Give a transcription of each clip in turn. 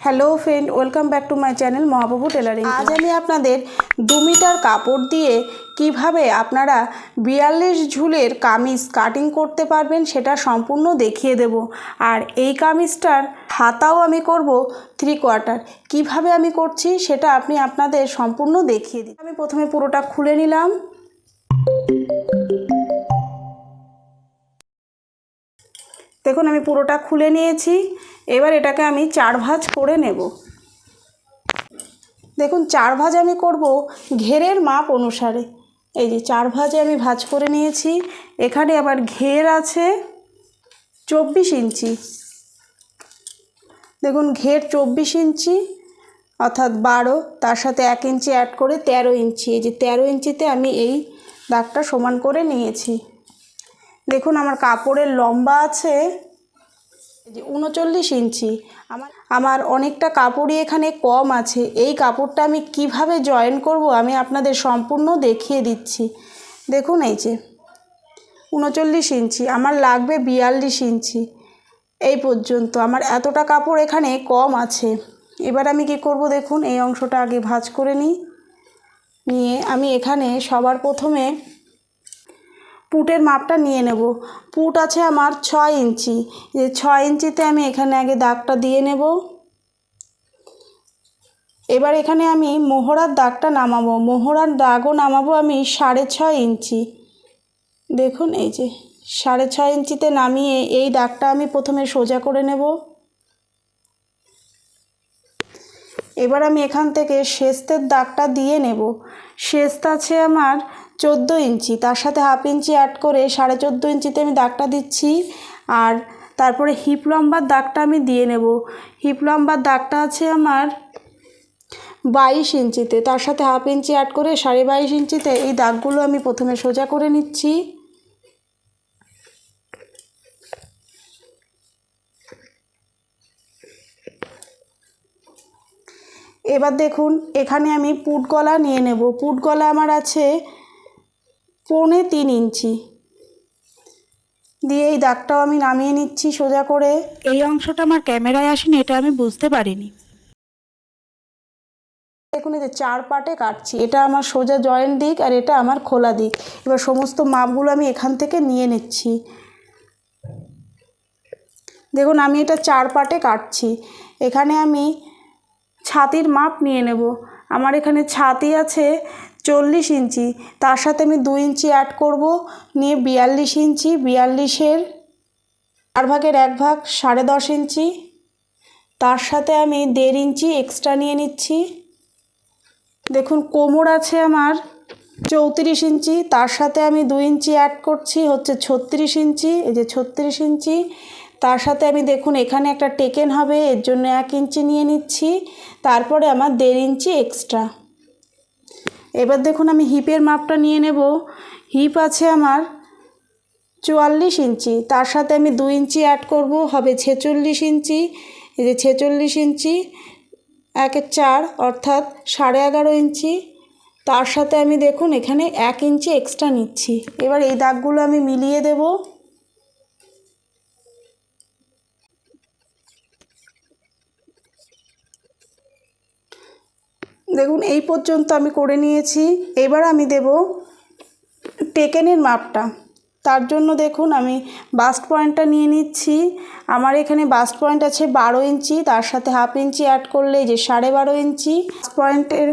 Hello friend welcome back to my channel Mahababu tailoring আজ আমি আপনাদের দু মিটার কাপড় দিয়ে কীভাবে আপনারা বিয়াল্লিশ ঝুলের কামিজ কাটিং করতে পারবেন সেটা সম্পূর্ণ দেখিয়ে দেব। আর এই কামিজটার হাতাও আমি করব থ্রি কোয়ার্টার কীভাবে আমি করছি সেটা আপনি আপনাদের সম্পূর্ণ দেখিয়ে দিই আমি প্রথমে পুরোটা খুলে নিলাম। দেখুন, আমি পুরোটা খুলে নিয়েছি। এবার এটাকে আমি চার ভাঁজ করে নেব। দেখুন, চার ভাঁজ আমি করব ঘেরের মাপ অনুসারে। এই যে চার ভাঁজে আমি ভাঁজ করে নিয়েছি। এখানে আবার ঘের আছে চব্বিশ ইঞ্চি। দেখুন, ঘের চব্বিশ ইঞ্চি, অর্থাৎ বারো, তার সাথে এক ইঞ্চি অ্যাড করে তেরো ইঞ্চি। এই যে তেরো ইঞ্চিতে আমি এই দাগটা সমান করে নিয়েছি। দেখুন, আমার কাপড়ের লম্বা আছে যে উনচল্লিশ ইঞ্চি। আমার আমার অনেকটা কাপড়ই এখানে কম আছে। এই কাপড়টা আমি কীভাবে জয়েন করব আমি আপনাদের সম্পূর্ণ দেখিয়ে দিচ্ছি। দেখুন এই যে, উনচল্লিশ ইঞ্চি, আমার লাগবে বিয়াল্লিশ ইঞ্চি। এই পর্যন্ত আমার এতটা কাপড় এখানে কম আছে। এবার আমি কি করব দেখুন, এই অংশটা আগে ভাঁজ করে নিই। নিয়ে আমি এখানে সবার প্রথমে পুটের মাপটা নিয়ে নেব। পুট আছে আমার ছয় ইঞ্চি। যে ছয় ইঞ্চিতে আমি এখানে আগে দাগটা দিয়ে নেব। এবার এখানে আমি মোহরার দাগটা নামাবো। মোহরার দাগও নামাবো আমি সাড়ে ছয় ইঞ্চি। দেখুন, এই যে সাড়ে ছয় ইঞ্চিতে নামিয়ে এই দাগটা আমি প্রথমে সোজা করে নেব। এবার আমি এখান থেকে শেস্তের দাগটা দিয়ে নেব। শেস্ত আছে আমার চোদ্দ ইঞ্চি, তার সাথে হাফ ইঞ্চি অ্যাড করে সাড়ে চোদ্দ ইঞ্চিতে আমি দাগটা দিচ্ছি আর তারপরে হিপ লম্বার দাগটা আমি দিয়ে নেব। হিপ লম্বার দাগটা আছে আমার বাইশ ইঞ্চিতে, তার সাথে হাফ ইঞ্চি অ্যাড করে সাড়ে বাইশ ইঞ্চিতে এই দাগগুলো আমি প্রথমে সোজা করে নিচ্ছি। এবার দেখুন, এখানে আমি পুট গলা নিয়ে নেব। পুট গলা আমার আছে পৌনে তিন ইঞ্চি। দিয়ে এই দাগটাও আমি নামিয়ে নিচ্ছি সোজা করে। এই অংশটা আমার ক্যামেরায় আসেনি এটা আমি বুঝতে পারিনি। দেখুন এই যে চার পাটে কাটছি এটা আমার সোজা জয়েন্ট দিক আর এটা আমার খোলা দিক। এবার সমস্ত মাপগুলো আমি এখান থেকে নিয়ে নিচ্ছি। দেখুন আমি এটা চার পাটে কাটছি এখানে আমি ছাতির মাপ নিয়ে নেব। আমার এখানে ছাতি আছে চল্লিশ ইঞ্চি। তার সাথে আমি দু ইঞ্চি অ্যাড করব, নিয়ে বিয়াল্লিশ ইঞ্চি, বিয়াল্লিশের চার ভাগের এক ভাগ সাড়ে দশ ইঞ্চি। তার সাথে আমি দেড় ইঞ্চি এক্সট্রা নিয়ে নিচ্ছি। দেখুন, কোমর আছে আমার চৌত্রিশ ইঞ্চি। তার সাথে আমি দু ইঞ্চি অ্যাড করছি, হচ্ছে ছত্রিশ ইঞ্চি, এই যে ছত্রিশ ইঞ্চি। তার সাথে আমি দেখুন, এখানে একটা টেকেন হবে, এর জন্য এক ইঞ্চি নিয়ে নিচ্ছি। তারপরে আমার দেড় ইঞ্চি এক্সট্রা এবার দেখুন আমি হিপের মাপটা নিয়ে নেব। হিপ আছে আমার চুয়াল্লিশ ইঞ্চি। তার সাথে আমি দু ইঞ্চি অ্যাড করব, হবে ছেচল্লিশ ইঞ্চি। এই যে ছেচল্লিশ ইঞ্চি একের চার, অর্থাৎ সাড়ে এগারো ইঞ্চি। তার সাথে আমি দেখুন এখানে এক ইঞ্চি এক্সট্রা নিচ্ছি। এবার এই দাগগুলো আমি মিলিয়ে দেব। দেখুন, এই পর্যন্ত আমি করে নিয়েছি। এবার আমি দেব টেকেনের মাপটা। তার জন্য দেখুন, আমি বাস্ট পয়েন্টটা নিয়ে নিচ্ছি। আমার এখানে বাস্ট পয়েন্ট আছে বারো ইঞ্চি, তার সাথে হাফ ইঞ্চি অ্যাড করলে যে সাড়ে বারো ইঞ্চি। পয়েন্টের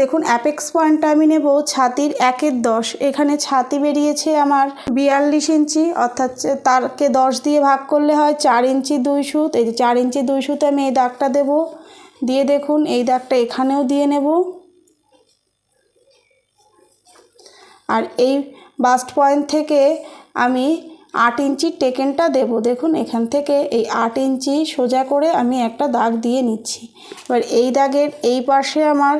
দেখুন অ্যাপেক্স পয়েন্টটা আমি নেব ছাতির একের দশ। এখানে ছাতি বেরিয়েছে আমার বিয়াল্লিশ ইঞ্চি, অর্থাৎ তারকে দশ দিয়ে ভাগ করলে হয় চার ইঞ্চি দুই সুত। এই যে চার ইঞ্চি দুই সুতে আমি এই দাগটা দেব। দিয়ে দেখুন, এই দাগটা এখানেও দিয়ে নেব। আর এই বাস্ট পয়েন্ট থেকে আমি আট ইঞ্চির টেকেনটা দেব। দেখুন, এখান থেকে এই আট ইঞ্চি সোজা করে আমি একটা দাগ দিয়ে নিচ্ছি। এবার এই দাগের এই পাশে আমার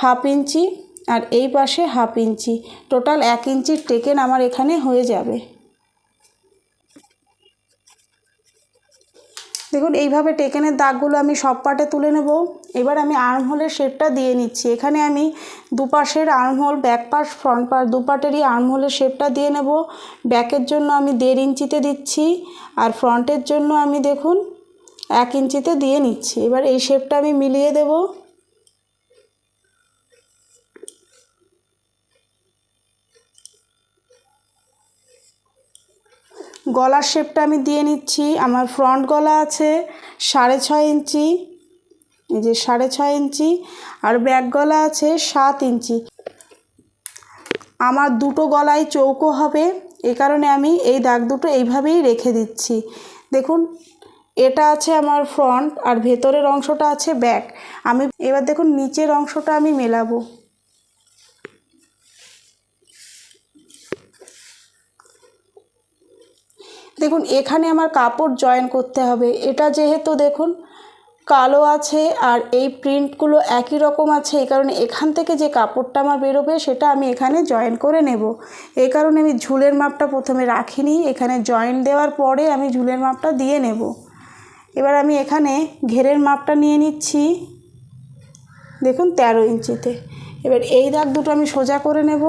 হাফ ইঞ্চি আর এই পাশে হাফ ইঞ্চি। টোটাল এক ইঞ্চির টেকেন আমার এখানে হয়ে যাবে। দেখুন, এইভাবে টেকেনের দাগগুলো আমি সব পাটে তুলে নেব। এবার আমি আর্ম হোলের শেপটা দিয়ে নিচ্ছি। এখানে আমি দুপাশের আর্ম হোল ব্যাক পাশ ফ্রন্ট পাশ দুপাটেরই আর্ম হোলের শেপটা দিয়ে নেব। ব্যাকের জন্য আমি দেড় ইঞ্চিতে দিচ্ছি আর ফ্রন্টের জন্য আমি দেখুন, এক ইঞ্চিতে দিয়ে নিচ্ছি। এবার এই শেপটা আমি মিলিয়ে দেব। গলার শেপটা আমি দিয়ে নিচ্ছি। আমার ফ্রন্ট গলা আছে সাড়ে ছয় ইঞ্চি। এই যে সাড়ে ছয় ইঞ্চি। আর ব্যাক গলা আছে সাত ইঞ্চি। আমার দুটো গলায় চৌকো হবে। এ কারণে আমি এই দাগ দুটো এইভাবেই রেখে দিচ্ছি। দেখুন, এটা আছে আমার ফ্রন্ট আর ভেতরের অংশটা আছে ব্যাক আমি এবার দেখুন, নিচের অংশটা আমি মেলাবো। দেখুন, এখানে আমার কাপড় জয়েন করতে হবে। এটা যেহেতু দেখুন, কালো আছে আর এই প্রিন্টগুলো একই রকম আছে। এই কারণে এখান থেকে যে কাপড়টা আমার বেরোবে, সেটা আমি এখানে জয়েন করে নেব। এই কারণে আমি ঝুলের মাপটা প্রথমে রাখিনি। এখানে জয়েন দেওয়ার পরে আমি ঝুলের মাপটা দিয়ে নেব। এবার আমি এখানে ঘেরের মাপটা নিয়ে নিচ্ছি। দেখুন, তেরো ইঞ্চিতে। এবার এই দাগ দুটো আমি সোজা করে নেব।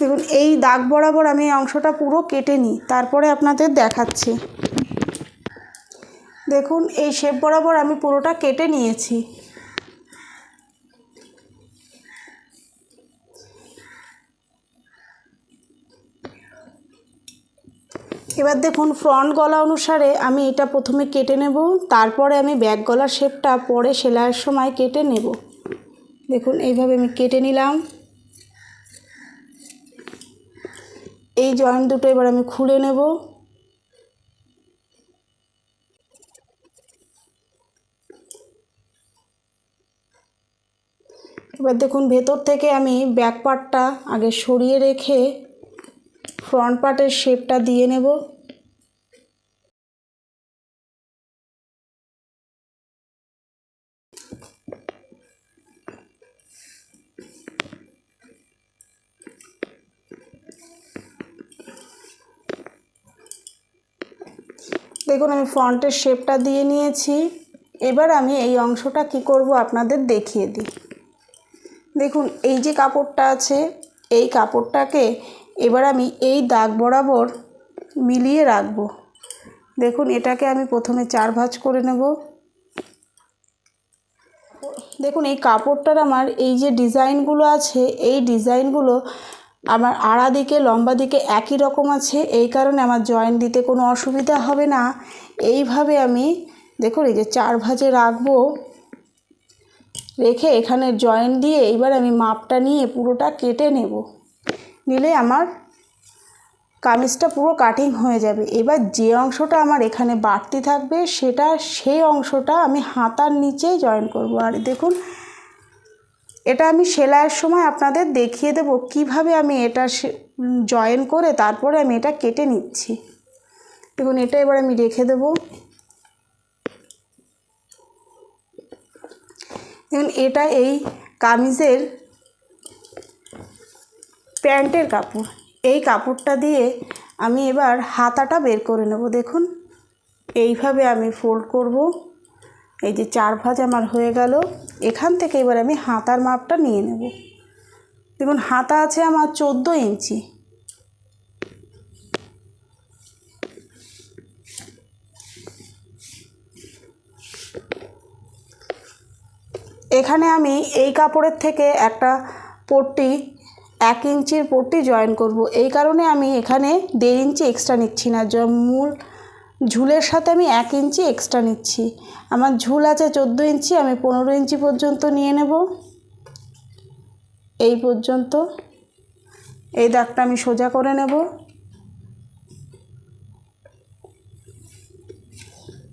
দেখুন, এই দাগ বরাবর আমি এই অংশটা পুরো কেটে নিই, তারপরে আপনাদের দেখাচ্ছি। দেখুন, এই শেপ বরাবর আমি পুরোটা কেটে নিয়েছি। এবার দেখুন ফ্রন্ট গলা অনুসারে আমি এটা প্রথমে কেটে নেব, তারপরে আমি ব্যাক গলার শেপটা পরে সেলাইয়ের সময় কেটে নেব। দেখুন, এইভাবে আমি কেটে নিলাম। এই জয়েন্ট দুটো এবার আমি খুলে নেব। এবার দেখুন ভেতর থেকে আমি ব্যাক পার্টটা আগে সরিয়ে রেখে ফ্রন্ট পার্টের শেপটা দিয়ে নেব। দেখুন, আমি ফ্রন্টের শেপটা দিয়ে নিয়েছি। এবার আমি এই অংশটা কি করব আপনাদের দেখিয়ে দিই। দেখুন, এই যে কাপড়টা আছে, এই কাপড়টাকে এবার আমি এই দাগ বরাবর মিলিয়ে রাখব। দেখুন, এটাকে আমি প্রথমে চার ভাঁজ করে নেব। দেখুন, এই কাপড়টার আমার এই যে ডিজাইনগুলো আছে, এই ডিজাইনগুলো আমার আড়া দিকে, লম্বা দিকে একই রকম আছে। এই কারণে আমার জয়েন দিতে কোনো অসুবিধা হবে না। এইভাবে আমি, দেখুন এই যে চার ভাঁজে রাখব, রেখে এখানে জয়েন দিয়ে এবার আমি মাপটা নিয়ে পুরোটা কেটে নেব। নিলে আমার কামিজটা পুরো কাটিং হয়ে যাবে। এবার যে অংশটা আমার এখানে বাড়তি থাকবে, সেটা, সেই অংশটা আমি হাতার নিচেই জয়েন করব। আর দেখুন এটা আমি সেলাইয়ের সময় আপনাদের দেখিয়ে দেব কীভাবে আমি এটা জয়েন করে তারপরে আমি এটা কেটে নিচ্ছি। দেখুন, এটা এবার আমি রেখে দেব। দেখুন, এটা এই কামিজের প্যান্টের কাপড়। এই কাপড়টা দিয়ে আমি এবার হাতাটা বের করে নেব। দেখুন, এইভাবে আমি ফোল্ড করব। এই যে চার ভাঁজ আমার হয়ে গেল, এখান থেকে এবার আমি হাতার মাপটা নিয়ে নেব। দেখুন, হাতা আছে আমার চোদ্দ ইঞ্চি। এখানে আমি এই কাপড়ের থেকে একটা পট্টি, এক ইঞ্চির পট্টি জয়েন করব। এই কারণে আমি এখানে দেড় ইঞ্চি এক্সট্রা নিচ্ছি না মূল ঝুলের সাথে আমি এক ইঞ্চি এক্সট্রা নিচ্ছি। আমার ঝুল আছে চোদ্দ ইঞ্চি, আমি পনেরো ইঞ্চি পর্যন্ত নিয়ে নেব। এই পর্যন্ত। এই দাগটা আমি সোজা করে নেব।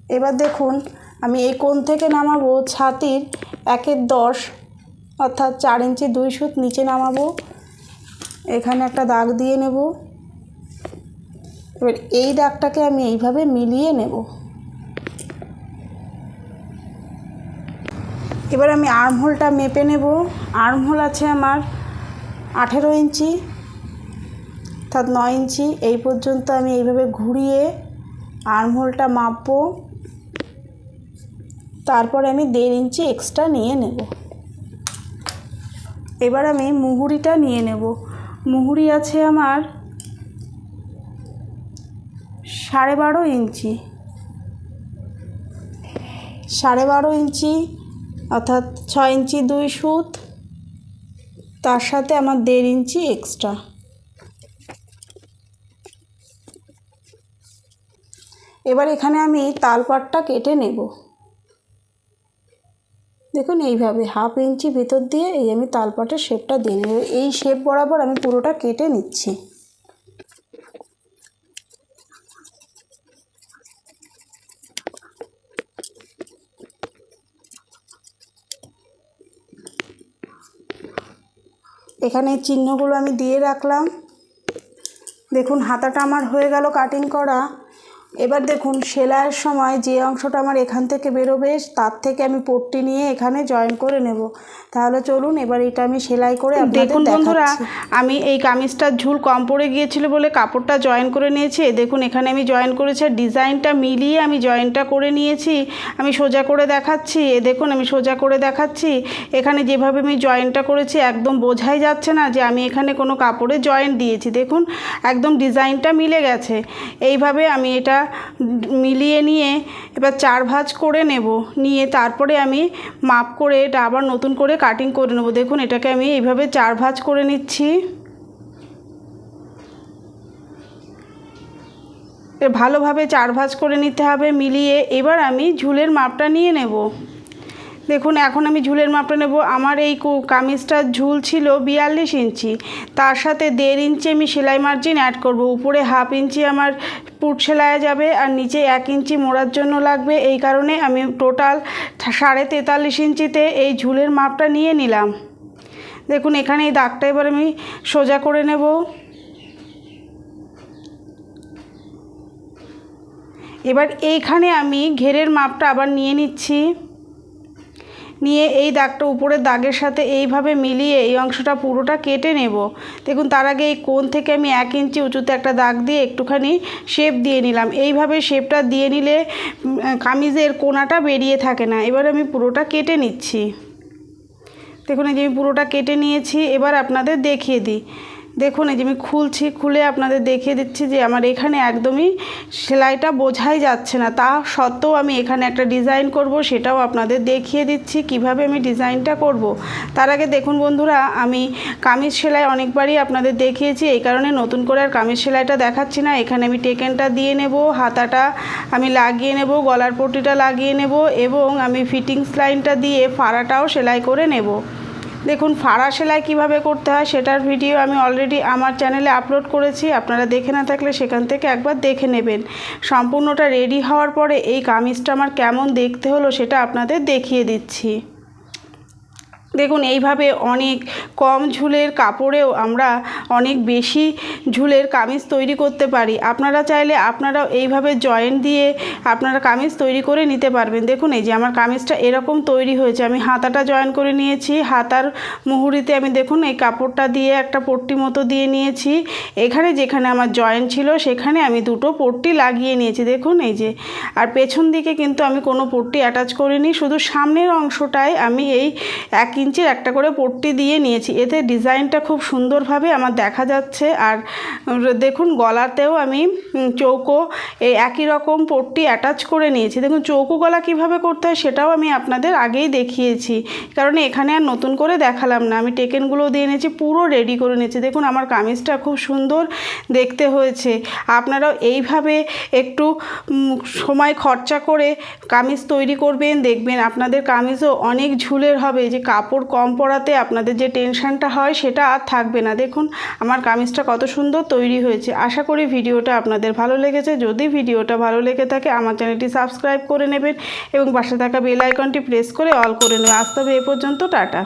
এবার দেখুন, আমি এই কোণ থেকে নামাবো ছাতির একের দশ, অর্থাৎ চার ইঞ্চি দুই সুত নিচে নামাবো। এখানে একটা দাগ দিয়ে নেব। এবার এই দাগটাকে আমি এইভাবে মিলিয়ে নেব। এবার আমি আর্মহোলটা মেপে নেব। আর্মহোল আছে আমার আঠেরো ইঞ্চি, অর্থাৎ নয় ইঞ্চি। এই পর্যন্ত আমি এইভাবে ঘুরিয়ে আর্মহোলটা মাপবো। তারপরে আমি দেড় ইঞ্চি এক্সট্রা নিয়ে নেব। এবার আমি মুহুরিটা নিয়ে নেব। মুহুরি আছে আমার সাড়ে বারো ইঞ্চি। সাড়ে বারো ইঞ্চি, অর্থাৎ ছয় ইঞ্চি দুই সুত। তার সাথে আমার দেড় ইঞ্চি এক্সট্রা এবার এখানে আমি তালপাটটা কেটে নেব। দেখুন এইভাবে হাফ ইঞ্চি ভিতর দিয়ে এই আমি তালপাটের শেপটা দিয়ে নেব। এই শেপ বরাবর আমি পুরোটা কেটে নিচ্ছি। এখানে চিহ্নগুলো আমি দিয়ে রাখলাম। দেখুন হাতাটা আমার হয়ে গেল কাটিং করা। এবার দেখুন সেলাইয়ের সময় যে অংশটা আমার এখান থেকে বেরোবে তার থেকে আমি পট্টি নিয়ে এখানে জয়েন করে নেব। তাহলে চলুন এবার এটা আমি সেলাই করে দেখুন বন্ধুরা আমি এই কামিজটার ঝুল কম পড়ে গিয়েছিল বলে কাপড়টা জয়েন করে নিয়েছি। দেখুন এখানে আমি জয়েন করেছি আর ডিজাইনটা মিলিয়ে আমি জয়েনটা করে নিয়েছি। আমি সোজা করে দেখাচ্ছি। এ দেখুন আমি সোজা করে দেখাচ্ছি। এখানে যেভাবে আমি জয়েনটা করেছি একদম বোঝাই যাচ্ছে না যে আমি এখানে কোনো কাপড়ে জয়েন দিয়েছি। দেখুন একদম ডিজাইনটা মিলে গেছে। এইভাবে আমি এটা মিলিয়ে নিয়ে এবার চার ভাঁজ করে নেব। নিয়ে তারপরে আমি মাপ করে এটা আবার নতুন করে কাটিং করে নেব। দেখুন, এটাকে আমি এইভাবে চার ভাঁজ করে নিচ্ছি। ভালোভাবে চার ভাঁজ করে নিতে হবে, মিলিয়ে এবার আমি ঝুলের মাপটা নিয়ে নেব। দেখুন, এখন আমি ঝুলের মাপটা নেব। আমার এই কামিজটার ঝুল ছিল বিয়াল্লিশ ইঞ্চি। তার সাথে দেড় ইঞ্চি আমি সেলাই মার্জিন অ্যাড করব। উপরে হাফ ইঞ্চি আমার পুট সেলাই যাবে আর নিচে এক ইঞ্চি মোড়ার জন্য লাগবে। এই কারণে আমি টোটাল সাড়ে তেতাল্লিশ ইঞ্চিতে এই ঝুলের মাপটা নিয়ে নিলাম। দেখুন, এখানে এই দাগটা এবার আমি সোজা করে নেব। এবার এইখানে আমি ঘেরের মাপটা আবার নিয়ে নিচ্ছি। নিয়ে এই দাগটা উপরের দাগের সাথে এইভাবে মিলিয়ে এই অংশটা পুরোটা কেটে নেব। দেখুন, তার আগে এই কোণ থেকে আমি এক ইঞ্চি উঁচুতে একটা দাগ দিয়ে একটুখানি শেপ দিয়ে নিলাম। এইভাবে শেপটা দিয়ে নিলে কামিজের কোনাটা বেরিয়ে থাকে না। এবার আমি পুরোটা কেটে নিচ্ছি। দেখুন, এই যে আমি পুরোটা কেটে নিয়েছি, এবার আপনাদের দেখিয়ে দিই। দেখুন, এই যে আমি খুলছি, খুলে আপনাদের দেখিয়ে দিচ্ছি যে আমার এখানে একদমই সেলাইটা বোঝাই যাচ্ছে না। তা সত্ত্বেও আমি এখানে একটা ডিজাইন করব, সেটাও আপনাদের দেখিয়ে দিচ্ছি কীভাবে আমি ডিজাইনটা করব। তার আগে দেখুন বন্ধুরা, আমি কামিজ সেলাই অনেকবারই আপনাদের দেখিয়েছি, এই কারণে নতুন করে আর কামিজ সেলাইটা দেখাচ্ছি না। এখানে আমি টেকেনটা দিয়ে নেব, হাতাটা আমি লাগিয়ে নেব, গলার পট্টিটা লাগিয়ে নেব, এবং আমি ফিটিংস লাইনটা দিয়ে ফাড়াটাও সেলাই করে নেব। দেখুন ফাড়া সেলাই কীভাবে করতে হয় সেটার ভিডিও আমি অলরেডি আমার চ্যানেলে আপলোড করেছি। আপনারা দেখে না থাকলে সেখান থেকে একবার দেখে নেবেন। সম্পূর্ণটা রেডি হওয়ার পরে এই কামিজটা আমার কেমন দেখতে হলো সেটা আপনাদের দেখিয়ে দিচ্ছি। দেখুন, এইভাবে অনেক কম ঝুলের কাপড়েও আমরা অনেক বেশি ঝুলের কামিজ তৈরি করতে পারি। আপনারা চাইলে আপনারাও এইভাবে জয়েন্ট দিয়ে আপনারা কামিজ তৈরি করে নিতে পারবেন। দেখুন, এই যে আমার কামিজটা এরকম তৈরি হয়েছে। আমি হাতাটা জয়েন করে নিয়েছি। হাতার মুহুরিতে আমি দেখুন, এই কাপড়টা দিয়ে একটা পট্টি মতো দিয়ে নিয়েছি। এখানে যেখানে আমার জয়েন্ট ছিল, সেখানে আমি দুটো পট্টি লাগিয়ে নিয়েছি। দেখুন, এই যে। আর পেছন দিকে কিন্তু আমি কোনো পট্টি অ্যাটাচ করিনি। শুধু সামনের অংশটায় আমি এই এক ইঞ্চির একটা করে পট্টি দিয়ে নিয়েছি। এতে ডিজাইনটা খুব সুন্দরভাবে আমার দেখা যাচ্ছে। আর দেখুন গলাতেও আমি চৌকো, এই একই রকম পট্টি অ্যাটাচ করে নিয়েছি। দেখুন চৌকো গলা কীভাবে করতে হয় সেটাও আমি আপনাদের আগেই দেখিয়েছি। কারণ এখানে আর নতুন করে দেখালাম না। আমি টেকেনগুলো দিয়ে নিয়েছি পুরো রেডি করে নিয়েছি। দেখুন আমার কামিজটা খুব সুন্দর দেখতে হয়েছে। আপনারাও এইভাবে একটু সময় খরচা করে কামিজ তৈরি করবেন, দেখবেন আপনাদের কামিজও অনেক ঝুলের হবে। যে কাপড় কম পরাতে আপনাদের যে টেনশনটা হয় সেটা আর থাকবে না। দেখুন, আমার কামিজটা কত সুন্দর তৈরি হয়েছে। আশা করি ভিডিওটা আপনাদের ভালো লেগেছে। যদি ভিডিওটা ভালো লেগে থাকে, আমার চ্যানেলটি সাবস্ক্রাইব করে নেবেন এবং পাশে থাকা বেল আইকনটি প্রেস করে অল করে নেবেন। আসতে হবে এ পর্যন্ত, টাটা।